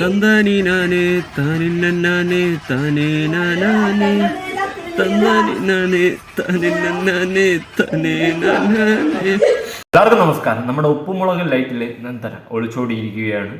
തന്താനി നാനേ താനിന്നാനേ താനേ നാനാനേ നാനേ താനിന്നാനേ താനേ നാനാനേ എല്ലാവർക്കും നമസ്കാരം. നമ്മുടെ ഉപ്പുമുളക് ലൈറ്റിലെ നന്ദന ഒളിച്ചോടിയിരിക്കുകയാണ്.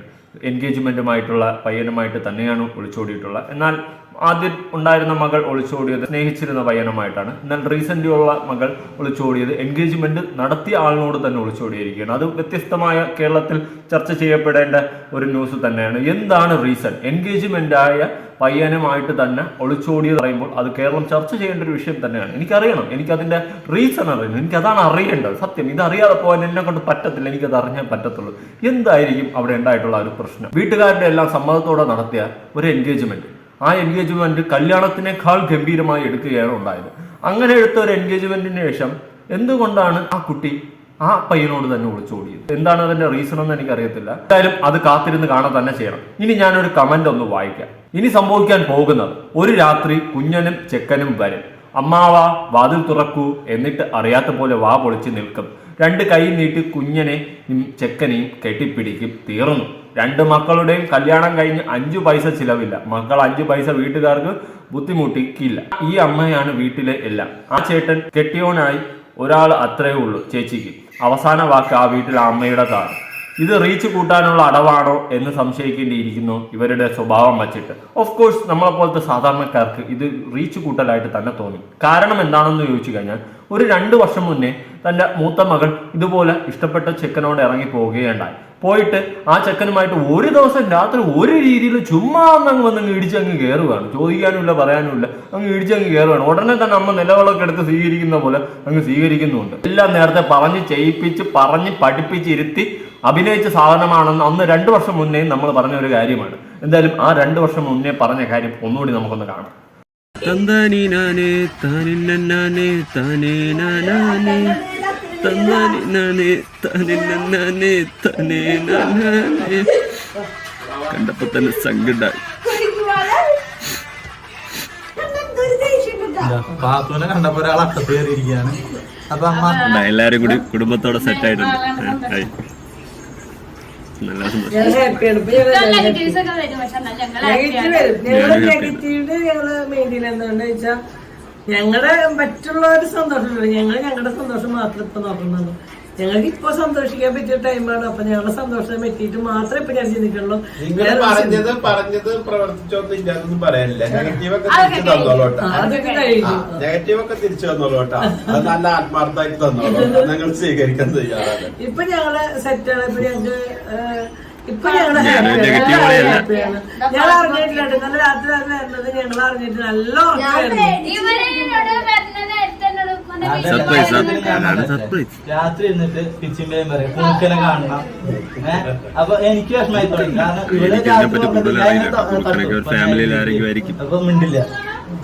എൻഗേജ്മെന്റുമായിട്ടുള്ള പയ്യനുമായിട്ട് തന്നെയാണ് ഒളിച്ചോടിയിട്ടുള്ളത് എന്നാൽ ആദ്യം ഉണ്ടായിരുന്ന മകൾ ഒളിച്ചോടിയത് സ്നേഹിച്ചിരുന്ന പയ്യനുമായിട്ടാണ്. എന്നാൽ റീസെന്റ് ഉള്ള മകൾ ഒളിച്ചോടിയത് എൻഗേജ്മെന്റ് നടത്തിയ ആളിനോട് തന്നെ ഒളിച്ചോടിയിരിക്കുകയാണ്. അത് വ്യത്യസ്തമായ കേരളത്തിൽ ചർച്ച ചെയ്യപ്പെടേണ്ട ഒരു ന്യൂസ് തന്നെയാണ്. എന്താണ് റീസൺ? എൻഗേജ്മെന്റ് ആയ പയ്യനുമായിട്ട് തന്നെ ഒളിച്ചോടിയത് പറയുമ്പോൾ അത് കേരളം ചർച്ച ചെയ്യേണ്ട ഒരു വിഷയം തന്നെയാണ്. എനിക്കറിയണം. എനിക്കതിന്റെ റീസൺ അറിയണം. എനിക്കതാണ് അറിയേണ്ടത്. സത്യം. ഇത് അറിയാതെ പോകാൻ എന്നെ കൊണ്ട് പറ്റത്തില്ല. എനിക്കത് അറിഞ്ഞാൽ പറ്റത്തുള്ളൂ. എന്തായിരിക്കും അവിടെ ഉണ്ടായിട്ടുള്ള ഒരു പ്രശ്നം? വീട്ടുകാരുടെ എല്ലാം സമ്മതത്തോടെ നടത്തിയ ഒരു എൻഗേജ്മെന്റ്. ആ എൻഗേജ്മെന്റ് കല്യാണത്തിനേക്കാൾ ഗംഭീരമായി എടുക്കുകയാണ് ഉണ്ടായത്. അങ്ങനെ എടുത്ത ഒരു എൻഗേജ്മെന്റിന് ശേഷം എന്തുകൊണ്ടാണ് ആ കുട്ടി ആ പയ്യനോട് തന്നെ ഒളിച്ചോടിയത് എന്താണ് അതിന്റെ റീസൺ എന്ന് എനിക്ക് അറിയത്തില്ല എന്തായാലും അത് കാത്തിരുന്ന് കാണാൻ തന്നെ ചെയ്യണം. ഇനി ഞാനൊരു കമന്റ് ഒന്ന് വായിക്കാം. ഇനി സംഭവിക്കാൻ പോകുന്നത് ഒരു രാത്രി കുഞ്ഞനും ചെക്കനും വരും. അമ്മാവ വാതിൽ തുറക്കൂ എന്നിട്ട് അറിയാത്ത പോലെ വാ പൊളിച്ച് നിൽക്കും. രണ്ട് കൈ നീട്ടി കുഞ്ഞനെയും ചെക്കനെയും കെട്ടിപ്പിടിക്കും തീർന്നു. രണ്ട് മക്കളുടെയും കല്യാണം കഴിഞ്ഞ് അഞ്ചു പൈസ ചിലവില്ല. മക്കൾ അഞ്ചു പൈസ വീട്ടുകാർക്ക് ബുദ്ധിമുട്ടിക്കില്ല. ഈ അമ്മയാണ് വീട്ടിലെ എല്ലാം. ആ ചേട്ടൻ കെട്ടിയോനായി ഒരാൾ അത്രേ ഉള്ളൂ ചേച്ചിക്ക്. അവസാന വാക്ക് ആ വീട്ടിലെ അമ്മയുടേതാണ്. ഇത് റീച്ച് കൂട്ടാനുള്ള അടവാണോ എന്ന് സംശയിക്കേണ്ടിയിരിക്കുന്നു ഇവരുടെ സ്വഭാവം വച്ചിട്ട്. ഓഫ് കോഴ്സ് നമ്മളെ പോലത്തെ സാധാരണക്കാർക്ക് ഇത് റീച്ച് കൂട്ടലായിട്ട് തന്നെ തോന്നി. കാരണം എന്താണെന്ന് ചോദിച്ചു കഴിഞ്ഞാൽ ഒരു രണ്ട് വർഷം മുന്നേ തന്റെ മൂത്ത മകൾ ഇതുപോലെ ഇഷ്ടപ്പെട്ട ചെക്കനോട് ഇറങ്ങി പോവുകയുണ്ടായി. പോയിട്ട് ആ ചെക്കനുമായിട്ട് ഒരു ദിവസം രാത്രി ഒരു രീതിയിൽ ചുമ്മാ വന്ന് ഇടിച്ച് അങ്ങ് കയറുകയാണ് ചോദിക്കാനുമില്ല പറയാനുമില്ല അങ്ങ് ഇടിച്ച് അങ്ങ് കയറുകയാണ് ഉടനെ തന്നെ അമ്മ നിലവിളക്ക് എടുത്ത് സ്വീകരിക്കുന്ന പോലെ അങ്ങ് സ്വീകരിക്കുന്നുണ്ട്. എല്ലാം നേരത്തെ പറഞ്ഞ് ചെയ്യിപ്പിച്ച് പറഞ്ഞ് പഠിപ്പിച്ച് ഇരുത്തി അഭിനയിച്ച സാധനമാണെന്ന് അന്ന് രണ്ട് വർഷം മുന്നേ നമ്മൾ പറഞ്ഞ ഒരു കാര്യമാണ്. എന്തായാലും ആ രണ്ട് വർഷം മുന്നേ പറഞ്ഞ കാര്യം ഒന്നുകൂടി നമുക്കൊന്ന് കാണാം. തന്താനി നാനേ താനിന്നാനേ താനേ നാനേ തന്താനി നാനേ താനിന്നാനേ താനേ നാനേ കണ്ടപ്പോ തന്നെ സങ്കടായി. പാത്തുവിനെ കണ്ടപ്പോ ഒരാൾ അട്ടത്ത് കയറിയിരിക്കുകയാണ് അപ്പൊ അമ്മ എല്ലാരും കൂടി കുടുംബത്തോടെ സെറ്റ് ആയിട്ടുണ്ട്. നല്ല സന്തോഷം. ഞങ്ങളുടെ മറ്റുള്ളവരുടെ സന്തോഷമില്ല. ഞങ്ങൾ ഞങ്ങളുടെ സന്തോഷം മാത്രം ഇപ്പൊ നോക്കുന്നത് ഞങ്ങൾക്ക് ഇപ്പൊ സന്തോഷിക്കാൻ പറ്റിയ ടൈമാണ്. അപ്പൊ ഞങ്ങളുടെ സന്തോഷം എത്തിയിട്ട് മാത്രമേ ഇപ്പൊ ഞാൻ ചിന്തിക്കുള്ളൂ പറഞ്ഞത് പറഞ്ഞത് പ്രവർത്തിച്ചൊന്നും ഇല്ലാതൊന്നും പറയാനില്ല നെഗറ്റീവ് ഒക്കെ തിരിച്ചു തന്നോളൂട്ടാ തന്നോളൂട്ടാ അത് നല്ല ആത്മാർത്ഥമായിട്ട് തന്നോളൂ ഞങ്ങൾ സ്വീകരിക്കാൻ തയ്യാറാണ്. ഇപ്പൊ ഞങ്ങൾ സെറ്റാണ് ഇപ്പൊ ഞങ്ങക്ക് ഇപ്പൊ ഞങ്ങൾ ഞാനൊരു happy ആണ്. negative ഞങ്ങൾ പോലെയല്ല. happy ആണ്. ഞങ്ങൾ അറിഞ്ഞിട്ടില്ല ഇന്നലെ രാത്രി അത് വരുന്നത് ഞങ്ങൾ അറിഞ്ഞിട്ട് നല്ല രാത്രി എന്നിട്ട് പിച്ചിന്റെയും പറയും കുണുക്കനെ കാണണം. ഏഹ് അപ്പൊ എനിക്ക് വിഷമായി തുടങ്ങി കാരണം. അപ്പൊ മിണ്ടില്ല.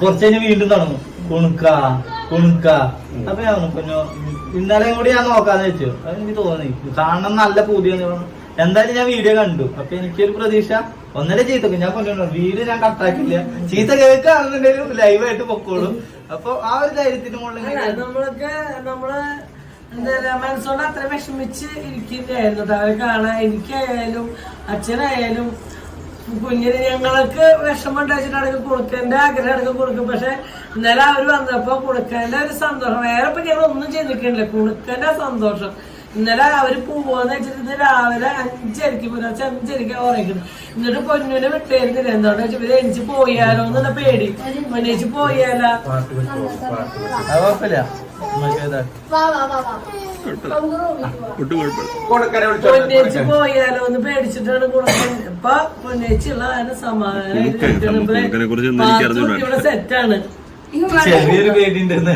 കുറച്ച് കഴിഞ്ഞ് വീണ്ടും തുടങ്ങും. കുണുക്ക കുണുക്ക അപ്പൊ ഞാൻ കുഞ്ഞോ ഇന്നലെയും കൂടി ഞാൻ നോക്കാന്ന് വെച്ചു. അത് എനിക്ക് തോന്നി. കാണണം നല്ല പൂതിയെന്ന് പറഞ്ഞു എന്തായാലും ഞാൻ വീഡിയോ കണ്ടു. അപ്പൊ എനിക്കൊരു പ്രതീക്ഷ. ഒന്നര ചീത്ത ഞാൻ കൊണ്ടുവന്നു വീഡിയോ ഞാൻ കട്ടാക്കില്ല ചീത്ത കേൾക്കുകയാണെന്നുണ്ടെങ്കിലും ലൈവായിട്ട് പൊക്കോളും. അപ്പൊ ആ ഒരു ധൈര്യത്തിന് മുകളിൽ നമ്മളൊക്കെ നമ്മൾ മനസ്സോട് അത്ര വിഷമിച്ച് ഇരിക്കുന്നതായിരുന്നു അവരെ കാണാൻ എനിക്കായാലും അച്ഛനായാലും കുഞ്ഞിന് ഞങ്ങൾക്ക് വിഷമം ഉണ്ടായിട്ടാണെങ്കിൽ കൊടുക്കേണ്ട ആഗ്രഹം അടക്കം കൊടുക്കും. പക്ഷെ ഇന്നലെ അവർ വന്നപ്പോ കൊടുക്കേണ്ട ഒരു സന്തോഷം. വേറെ ഇപ്പൊ ഞങ്ങൾ ഒന്നും ചെയ്തിട്ടില്ല. കൊടുക്കേണ്ട സന്തോഷം. ഇന്നലെ അവർ പോവാന്ന് വെച്ചിട്ട് ഇന്ന് രാവിലെ അഞ്ചരക്ക് പുലർച്ചെ അഞ്ചരക്ക് ഉറയ്ക്കണം എന്നിട്ട് പൊന്നുവിനെ വിട്ടായിരുന്നില്ല എന്താണെന്ന് വെച്ചാൽ പിന്നെ എനിക്ക് പോയാലോ എന്നുള്ള പേടി. പൊന്നേച്ച് പോയാലോ? പൊന്നേച്ച് പോയാലോ എന്ന് പേടിച്ചിട്ടാണ് ഇപ്പൊ പൊന്നേച്ചുള്ള അതിന് സമാധാനം സെറ്റാണ്. ചെറിയൊരു പേടി ഉണ്ടെന്നേ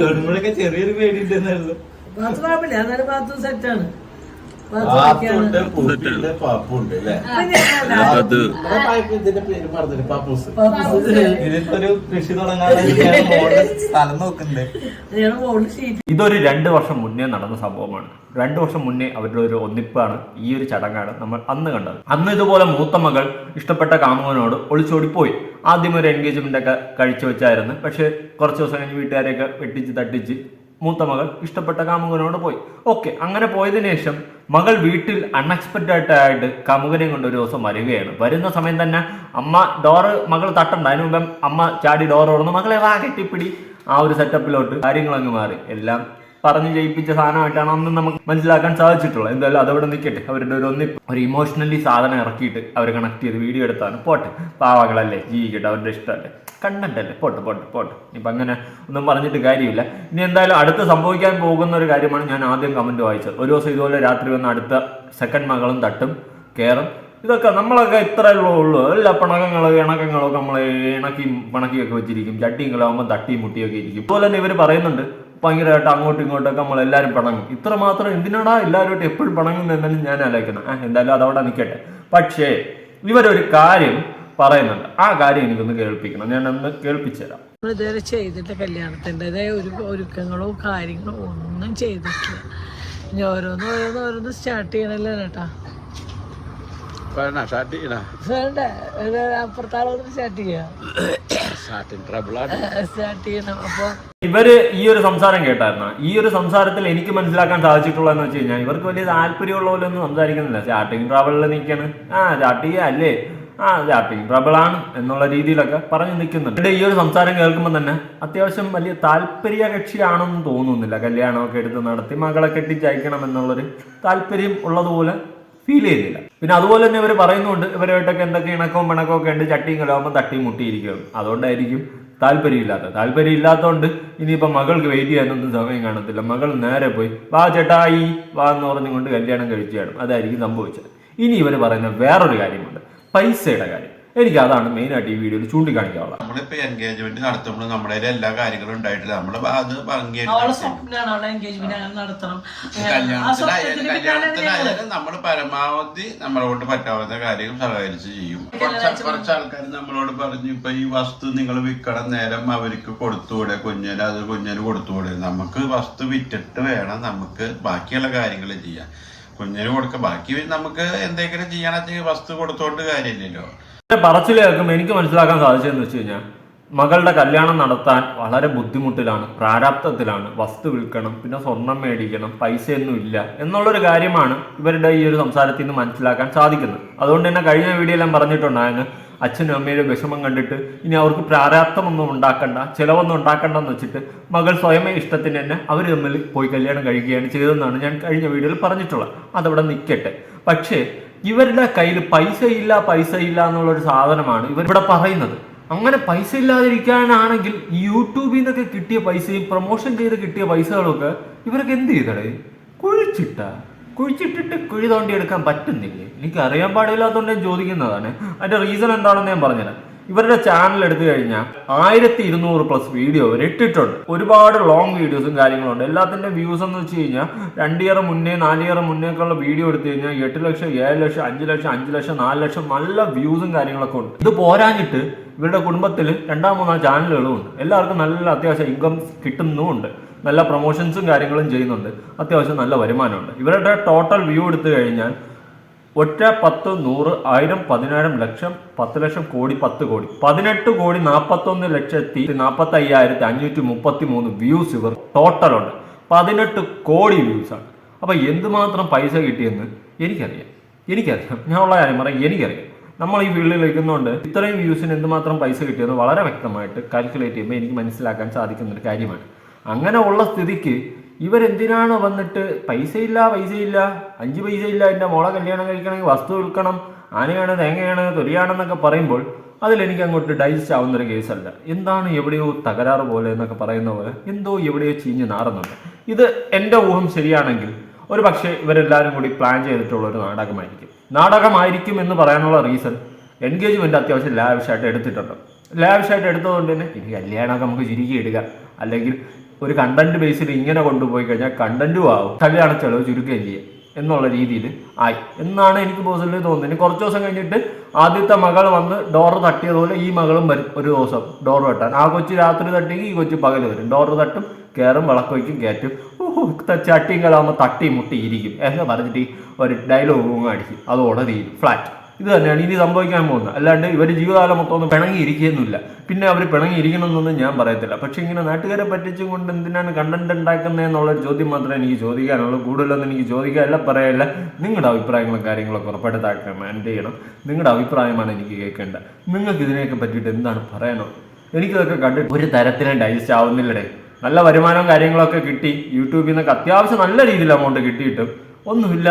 തൊടുമ്പോഴൊക്കെ ചെറിയൊരു പേടി ഉണ്ടെന്നേ ഉള്ളൂ ബാത്ത് കുഴപ്പമില്ല എന്നാലും ബാത്ത് സെറ്റാണ് പാപ്പുണ്ട് പൂപ്പിണ്ട് പാപ്പുണ്ട് അല്ലേ? അത് ഇതിന്റെ പേര് പറഞ്ഞില്ല പാപ്പൂസ്. ഇതിപ്പോ ഒരു കൃഷി തുടങ്ങാൻ മോൾ സ്ഥലം നോക്കണ്ടേ ഞങ്ങളുടെ മോളിൽ ഷീറ്റ് ഇതൊരു രണ്ട് വർഷം മുന്നേ നടന്ന സംഭവമാണ്. രണ്ടു വർഷം മുന്നേ അവരുടെ ഒരു ഒന്നിപ്പാണ് ഈ ഒരു ചടങ്ങാണ് നമ്മൾ അന്ന് കണ്ടത്. അന്ന് ഇതുപോലെ മൂത്ത മകൾ ഇഷ്ടപ്പെട്ട കാമുകനോട് ഒളിച്ചോടി പോയി. ആദ്യം ഒരു എൻഗേജ്മെന്റ് ഒക്കെ കഴിച്ചു വെച്ചായിരുന്നു. പക്ഷെ കുറച്ച് ദിവസം കഴിഞ്ഞ് വീട്ടുകാരെയൊക്കെ വെട്ടിച്ച് തട്ടിച്ച് മൂത്ത മകൾ ഇഷ്ടപ്പെട്ട കാമുകനോട് പോയി. ഓക്കെ അങ്ങനെ പോയതിനു ശേഷം മകൾ വീട്ടിൽ അൺഎക്സ്പെക്റ്റഡ് ആയിട്ട് കാമുകനെ കൊണ്ട് ഒരു ദിവസം വരികയാണ്. വരുന്ന സമയം തന്നെ അമ്മ ഡോറ് മകൾ തട്ടണ്ട. അതിന് മുമ്പ് അമ്മ ചാടി ഡോർ തുറന്ന് മകളെ വാ കെട്ടിപ്പിടി. ആ ഒരു സെറ്റപ്പിലോട്ട് കാര്യങ്ങളങ്ങ് മാറി. എല്ലാം പറഞ്ഞ് ജയിപ്പിച്ച സാധനമായിട്ടാണ് ഒന്നും നമുക്ക് മനസ്സിലാക്കാൻ സാധിച്ചിട്ടുള്ളത്. എന്തായാലും അതവിടെ നിൽക്കട്ടെ. അവരുടെ ഒരു ഒന്നിപ്പ് ഒരു ഇമോഷണലി സാധനം ഇറക്കിയിട്ട് അവർ കണക്ട് ചെയ്ത് വീഡിയോ എടുത്താണ്. പോട്ടെ. പാവകളല്ലേ ജീവിക്കട്ടെ അവരുടെ ഇഷ്ടമല്ലേ? കണ്ടല്ലേ പോട്ട് പോട്ടെ പോട്ടെ. ഇപ്പം അങ്ങനെ ഒന്നും പറഞ്ഞിട്ട് കാര്യമില്ല. ഇനി എന്തായാലും അടുത്ത് സംഭവിക്കാൻ പോകുന്ന ഒരു കാര്യമാണ് ഞാൻ ആദ്യം കമന്റ് വായിച്ചത്. ഒരു ദിവസം ഇതുപോലെ രാത്രി വന്ന് അടുത്ത സെക്കൻഡ് മകളും തട്ടും കയറും ഇതൊക്കെ നമ്മളൊക്കെ ഇത്രയേ ഉള്ളൂ. എല്ലാ പിണക്കങ്ങളും ഇണക്കങ്ങളൊക്കെ നമ്മളെ ഇണക്കിയും പിണക്കിയൊക്കെ വെച്ചിരിക്കും. ചട്ടിയും കളാകുമ്പോൾ തട്ടിയും മുട്ടിയൊക്കെ ഇരിക്കും. അതുപോലെ തന്നെ ഇവർ പറയുന്നുണ്ട് ഭയങ്കരമായിട്ട് അങ്ങോട്ടും ഇങ്ങോട്ടൊക്കെ നമ്മൾ എല്ലാവരും പിണങ്ങും. ഇത്ര മാത്രം എന്തിനാടാ എല്ലാവരുമായിട്ട് എപ്പോഴും പിണങ്ങുന്നതെന്നാലും ഞാൻ ആലോചിക്കണം ആ എന്തായാലും അതവിടെ നിൽക്കട്ടെ. പക്ഷേ ഇവരൊരു കാര്യം പറയുന്നുണ്ട്. ആ കാര്യം എനിക്കൊന്ന് കേൾപ്പിക്കണം. ഞാൻ ഒന്ന് കേൾപ്പിച്ചുതരാം. നമ്മൾ ഇതുവരെ ചെയ്തിട്ട് കല്യാണത്തിന്റെതായ ഒരു ഒരുക്കങ്ങളോ കാര്യങ്ങളോ ഒന്നും ചെയ്തിട്ടില്ല. ഇനി ഓരോന്ന് ഓരോന്ന് ഓരോന്ന് സ്റ്റാർട്ട് ചെയ്യണല്ലോ കേട്ടാ സ്റ്റാർട്ട് ചെയ്യണ വേണ്ട. അപ്പുറത്താളോട് സ്റ്റാർട്ട് ചെയ്യാം. സ്റ്റാർട്ട് ചെയ്യണം. അപ്പോൾ ഇവർ ഈ ഒരു സംസാരം കേട്ടായിരുന്നു? ഈ ഒരു സംസാരത്തിൽ എനിക്ക് മനസ്സിലാക്കാൻ സാധിച്ചിട്ടുള്ളതെന്ന് വെച്ച് കഴിഞ്ഞാൽ ഇവർക്ക് വലിയ താല്പര്യമുള്ള പോലെ ഒന്നും സംസാരിക്കുന്നില്ല. ചാട്ടിങ് ട്രാവലിൽ നിൽക്കാണ്. ആ സ്റ്റാർട്ട് അല്ലേ? ആ ചാട്ടിങ് ട്രബിളാണ് എന്നുള്ള രീതിയിലൊക്കെ പറഞ്ഞു നിൽക്കുന്നുണ്ട്. ഇവിടെ ഈ ഒരു സംസാരം കേൾക്കുമ്പോൾ തന്നെ അത്യാവശ്യം വലിയ താല്പര്യ കക്ഷിയാണെന്ന് തോന്നുന്നില്ല. കല്യാണമൊക്കെ എടുത്ത് നടത്തി മകളെ കെട്ടിച്ചയക്കണം എന്നുള്ളൊരു താല്പര്യം ഉള്ളതുപോലെ ഫീൽ ചെയ്യുന്നില്ല. പിന്നെ അതുപോലെ തന്നെ ഇവർ പറയുന്നുണ്ട് ഇവരുമായിട്ടൊക്കെ എന്തൊക്കെ ഇണക്കവും പിണക്കവും ഒക്കെ ഉണ്ട്. ചട്ടിയും കലാവുമ്പോൾ തട്ടിയും മുട്ടിയിരിക്കുകയാണ്. അതുകൊണ്ടായിരിക്കും താല്പര്യമില്ലാത്തത് താല്പര്യം ഇല്ലാത്തതുകൊണ്ട് ഇനിയിപ്പോൾ മകൾക്ക് വെയിറ്റ് ചെയ്യാനൊന്നും സമയം കാണത്തില്ല. മകൾ നേരെ പോയി വാ ചേട്ടായി വാ എന്ന് പറഞ്ഞുകൊണ്ട് കല്യാണം കഴിച്ചാണ് അതായിരിക്കും സംഭവിച്ചത്. ഇനി ഇവർ പറയുന്ന വേറൊരു കാര്യമുണ്ട്. പൈസയുടെ കാര്യം. എനിക്ക് അതാണ് മെയിനായിട്ട് ഈ വീഡിയോയിൽ ചൂണ്ടിക്കാണിക്കാനുള്ളത്. നമ്മളിപ്പോ എൻഗേജ്മെന്റ് നടത്തുമ്പോൾ നമ്മുടെ എല്ലാ കാര്യങ്ങളും ഉണ്ടായിട്ടില്ല. നമ്മൾ അത് കല്യാണത്തിനായാലും നമ്മൾ പരമാവധി നമ്മളോട് കൊണ്ട് പറ്റാവുന്ന കാര്യങ്ങൾ സഹകരിച്ച് ചെയ്യും. കുറച്ച് കുറച്ച് ആൾക്കാർ നമ്മളോട് പറഞ്ഞു ഇപ്പൊ ഈ വസ്തു നിങ്ങൾ വിൽക്കണം നേരം അവർക്ക് കൊടുത്തുകൂടെ? കുഞ്ഞിന് അത് കുഞ്ഞിന് കൊടുത്തുകൂടെ? നമുക്ക് വസ്തു വിറ്റിട്ട് വേണം നമുക്ക് ബാക്കിയുള്ള കാര്യങ്ങൾ ചെയ്യാൻ. കുഞ്ഞിന് കൊടുക്ക ബാക്കി നമുക്ക് എന്തെങ്കിലും ചെയ്യണമെങ്കിൽ വസ്തു കൊടുത്തോണ്ട് കാര്യമില്ലല്ലോ. പറച്ചിൽ കേൾക്കുമ്പോൾ എനിക്ക് മനസ്സിലാക്കാൻ സാധിച്ചതെന്ന് വെച്ച് കഴിഞ്ഞാൽ മകളുടെ കല്യാണം നടത്താൻ വളരെ ബുദ്ധിമുട്ടിലാണ് പ്രാരാബ്ധത്തിലാണ്. വസ്തു വിൽക്കണം പിന്നെ സ്വർണം മേടിക്കണം പൈസയൊന്നും ഇല്ല എന്നുള്ളൊരു കാര്യമാണ് ഇവരുടെ ഈ ഒരു സംസാരത്തിൽ നിന്ന് മനസ്സിലാക്കാൻ സാധിക്കുന്നത്. അതുകൊണ്ട് തന്നെ കഴിഞ്ഞ വീഡിയോയിലും പറഞ്ഞിട്ടുണ്ടായിരുന്നു അച്ഛനും അമ്മയുടെ വിഷമം കണ്ടിട്ട് ഇനി അവർക്ക് പ്രാരാബ്ധമൊന്നും ഉണ്ടാക്കണ്ട ചിലവൊന്നും ഉണ്ടാക്കണ്ടെന്ന് വെച്ചിട്ട് മകൾ സ്വയമേ ഇഷ്ടത്തിന് തന്നെ അവർ തമ്മിൽ പോയി കല്യാണം കഴിക്കുകയാണ് ചെയ്തതെന്നാണ് ഞാൻ കഴിഞ്ഞ വീഡിയോയിൽ പറഞ്ഞിട്ടുള്ളത്. അതവിടെ നിൽക്കട്ടെ. പക്ഷേ ഇവരുടെ കയ്യിൽ പൈസ ഇല്ല പൈസ ഇല്ല എന്നുള്ളൊരു സാധനമാണ് ഇവർ ഇവിടെ പറയുന്നത്. അങ്ങനെ പൈസ ഇല്ലാതിരിക്കാനാണെങ്കിൽ യൂട്യൂബിൽ നിന്നൊക്കെ കിട്ടിയ പൈസയും പ്രൊമോഷൻ ചെയ്ത് കിട്ടിയ പൈസകളൊക്കെ ഇവർക്ക് എന്ത് ചെയ്തടേ? കുഴിച്ചിട്ട. കുഴിച്ചിട്ടിട്ട് കുഴി തോണ്ടി എടുക്കാൻ പറ്റുന്നില്ലേ? എനിക്ക് അറിയാൻ പാടില്ലാത്തതുകൊണ്ട് ഞാൻ ചോദിക്കുന്നതാണ്. അതിന്റെ റീസൺ എന്താണെന്ന് ഞാൻ പറഞ്ഞുതരാം. ഇവരുടെ ചാനൽ എടുത്തു കഴിഞ്ഞാൽ ആയിരത്തി ഇരുന്നൂറ് പ്ലസ് വീഡിയോ അവർ ഇട്ടിട്ടുണ്ട്. ഒരുപാട് ലോങ് വീഡിയോസും കാര്യങ്ങളുണ്ട്. എല്ലാത്തിന്റെ വ്യൂസ് എന്ന് വെച്ച് കഴിഞ്ഞാൽ രണ്ട് ഇയർ മുന്നേ നാല് ഇയർ മുന്നേ ഒക്കെ ഉള്ള വീഡിയോ എടുത്തു കഴിഞ്ഞാൽ എട്ട് ലക്ഷം ഏഴ് ലക്ഷം അഞ്ച് ലക്ഷം അഞ്ച് ലക്ഷം നാല് ലക്ഷം നല്ല വ്യൂസും കാര്യങ്ങളൊക്കെ ഉണ്ട്. ഇത് പോരാഞ്ഞിട്ട് ഇവരുടെ കുടുംബത്തിൽ രണ്ടാം മൂന്നാം ചാനലുകളും ഉണ്ട്. എല്ലാവർക്കും നല്ല അത്യാവശ്യം ഇൻകം കിട്ടുന്നുമുണ്ട്. നല്ല പ്രൊമോഷൻസും കാര്യങ്ങളും ചെയ്യുന്നുണ്ട്. അത്യാവശ്യം നല്ല വരുമാനമുണ്ട്. ഇവരുടെ ടോട്ടൽ വ്യൂ എടുത്തു കഴിഞ്ഞാൽ ഒറ്റ പത്ത് നൂറ് ആയിരം പതിനായിരം ലക്ഷം പത്ത് ലക്ഷം കോടി പത്ത് കോടി. പതിനെട്ട് കോടി നാൽപ്പത്തൊന്ന് ലക്ഷത്തി നാൽപ്പത്തി അയ്യായിരത്തി അഞ്ഞൂറ്റി മുപ്പത്തി മൂന്ന് വ്യൂസ് ഇവർ ടോട്ടലുണ്ട് പതിനെട്ട് കോടി വ്യൂസ് ആണ്. അപ്പൊ എന്തുമാത്രം പൈസ കിട്ടിയെന്ന് എനിക്കറിയാം. എനിക്കറിയാം. ഞാൻ ഉള്ള കാര്യം പറയാം. എനിക്കറിയാം. നമ്മൾ ഈ ഫീൽഡിൽ നിൽക്കുന്നതുകൊണ്ട് ഇത്രയും വ്യൂസിന് എന്തുമാത്രം പൈസ കിട്ടിയെന്ന് വളരെ വ്യക്തമായിട്ട് കാൽക്കുലേറ്റ് ചെയ്യുമ്പോൾ എനിക്ക് മനസ്സിലാക്കാൻ സാധിക്കുന്ന ഒരു കാര്യമാണ്. അങ്ങനെ ഉള്ള സ്ഥിതിക്ക് ഇവരെന്തിനാണ് വന്നിട്ട് പൈസയില്ല പൈസയില്ല അഞ്ച് പൈസയില്ല എന്റെ മോളെ കല്യാണം കഴിക്കണമെങ്കിൽ വസ്തു വിൽക്കണം ആനയാണ് തേങ്ങയാണ് തൊലിയാണെന്നൊക്കെ പറയുമ്പോൾ അതിലെനിക്ക് അങ്ങോട്ട് ഡൈജസ്റ്റ് ആവുന്നൊരു കേസല്ല. എന്താണ് എവിടെയോ തകരാറ് പോലെ എന്നൊക്കെ പറയുന്ന പോലെ എന്തോ എവിടെയോ ചീഞ്ഞ് നാറുന്നുണ്ട്. ഇത് എന്റെ ഊഹം ശരിയാണെങ്കിൽ ഒരു പക്ഷേ ഇവരെല്ലാവരും കൂടി പ്ലാൻ ചെയ്തിട്ടുള്ള ഒരു നാടകമായിരിക്കും. നാടകമായിരിക്കും എന്ന് പറയാനുള്ള റീസൺ എൻഗേജ്മെന്റ് അത്യാവശ്യം ലാവിഷായിട്ട് എടുത്തിട്ടുണ്ട്. ലാവിഷായിട്ട് എടുത്തതുകൊണ്ട് തന്നെ ഇനി കല്യാണമൊക്കെ നമുക്ക് ചുരുക്കി ഇടുക. അല്ലെങ്കിൽ ഒരു കണ്ടന്റ് ബേസിൽ ഇങ്ങനെ കൊണ്ടുപോയി കഴിഞ്ഞാൽ കണ്ടന്റും ആവും. കല്യാണ ചെലവ് ചുരുക്കുകയും ചെയ്യും. എന്നുള്ള രീതിയിൽ ആയി. എന്നാണ് എനിക്ക് പേഴ്സണലി തോന്നുന്നത്. കുറച്ച് ദിവസം കഴിഞ്ഞിട്ട് ആദ്യത്തെ മകൾ വന്ന് ഡോർ തട്ടിയതുപോലെ ഈ മകളും വരും ഒരു ദിവസം ഡോർ തട്ടാൻ ആ കൊച്ചു രാത്രി തട്ടിയെങ്കിൽ ഈ കൊച്ചു പകൽ വരും. ഡോർ തട്ടും കയറും വിളക്ക് വയ്ക്കും കയറ്റും. ചട്ടിയും കളാകുമ്പോൾ തട്ടി മുട്ടി ഇരിക്കും. എന്ന് പറഞ്ഞിട്ട് ഒരു ഡയലോഗും അടിക്കും. അതോടെ ഫ്ലാറ്റ് ഇത് തന്നെയാണ് ഇനി സംഭവിക്കാൻ പോകുന്നത്. അല്ലാണ്ട് ഇവർ ജീവിതകാലം മൊത്തം ഒന്നും പിണങ്ങി ഇരിക്കുന്നില്ല പിന്നെ അവർ പിണങ്ങി ഇരിക്കണമെന്നൊന്നും ഞാൻ പറയത്തില്ല. പക്ഷെ ഇങ്ങനെ നാട്ടുകാരെ പറ്റിച്ചും കൊണ്ട് എന്തിനാണ് കണ്ടന്റ് ഉണ്ടാക്കുന്നതെന്നുള്ള ചോദ്യം മാത്രമേ എനിക്ക് ചോദിക്കാനുള്ളൂ. കൂടുതലൊന്നും എനിക്ക് ചോദിക്കാനല്ല പറയല്ല നിങ്ങളുടെ അഭിപ്രായങ്ങളും കാര്യങ്ങളൊക്കെ ഉറപ്പായിട്ട് കമന്റ് ചെയ്യണം. നിങ്ങളുടെ അഭിപ്രായമാണ് എനിക്ക് കേൾക്കേണ്ടത് നിങ്ങൾക്ക് ഇതിനെയൊക്കെ പറ്റിയിട്ട് എന്താണ് പറയണോ എനിക്കിതൊക്കെ കണ്ടിട്ട് ഒരു തരത്തിലും ഡൈജസ്റ്റ് ആവുന്നില്ലടേ. നല്ല വരുമാനവും കാര്യങ്ങളൊക്കെ കിട്ടി. യൂട്യൂബിൽ നിന്നൊക്കെ അത്യാവശ്യം നല്ല രീതിയിൽ എമൗണ്ട് കിട്ടിയിട്ടും ഒന്നുമില്ല.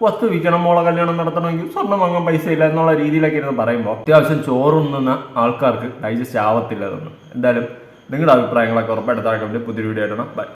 വസ്തു വിൽക്കണം മോളെ കല്യാണം നടത്തണമെങ്കിൽ സ്വർണം വാങ്ങാൻ പൈസ ഇല്ല എന്നുള്ള രീതിയിലൊക്കെ ഇരുന്ന് പറയുമ്പോൾ അത്യാവശ്യം ചോറുണ്ണുന്ന ആൾക്കാർക്ക് ഡൈജസ്റ്റ് ആവത്തില്ല അതൊന്നും എന്തായാലും നിങ്ങളുടെ അഭിപ്രായങ്ങളൊക്കെ ഉറപ്പായിട്ട് താഴെ പുതിയ വീഡിയോ ഇടണം. ബൈ